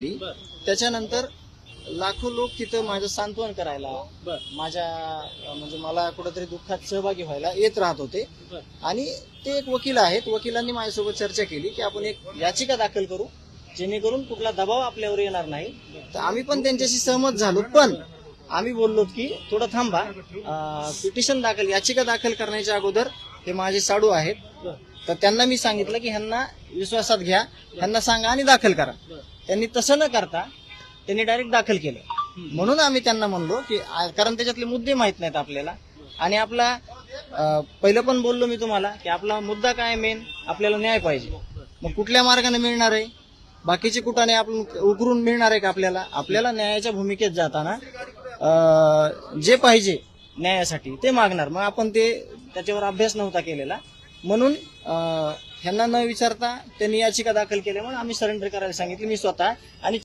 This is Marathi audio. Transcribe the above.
त्याच्यानंतर लाखो लोक तिथं माझं सांत्वन करायला माझ्या म्हणजे मला कुठेतरी दुःखात सहभागी व्हायला येत राहत होते. आणि ते एक वकील आहेत. वकिलांनी माझ्यासोबत चर्चा केली की आपण एक याचिका दाखल करू जेणेकरून कुठला दबाव आपल्यावर येणार नाही. तर आम्ही पण त्यांच्याशी सहमत झालो. पण आम्ही बोललो की थोडं थांबा. पिटिशन दाखल याचिका दाखल करण्याच्या अगोदर हे माझे साडू आहेत. तर त्यांना मी सांगितलं की ह्यांना विश्वासात घ्या ह्यांना सांगा आणि दाखल करा. त्यांनी तसं न करता त्यांनी डायरेक्ट दाखल केलं. म्हणून आम्ही त्यांना म्हणलो की कारण त्याच्यातले मुद्दे माहीत नाहीत आपल्याला. आणि आपला पहिलं पण बोललो मी तुम्हाला की आपला मुद्दा काय मेन आपल्याला न्याय पाहिजे. मग कुठल्या मार्गाने मिळणार आहे? बाकीचे कुठाने आपण उकरून मिळणार आहे का आपल्याला? आपल्याला न्यायाच्या भूमिकेत जाताना जे पाहिजे न्यायासाठी ते मागणार. मग आपण ते त्याच्यावर अभ्यास नव्हता केलेला. म्हणून ह्यांना न विचारता त्यांनी याचिका दाखल केल्यामुळे आम्ही सरेंडर करायला सांगितली. मी स्वतः आणि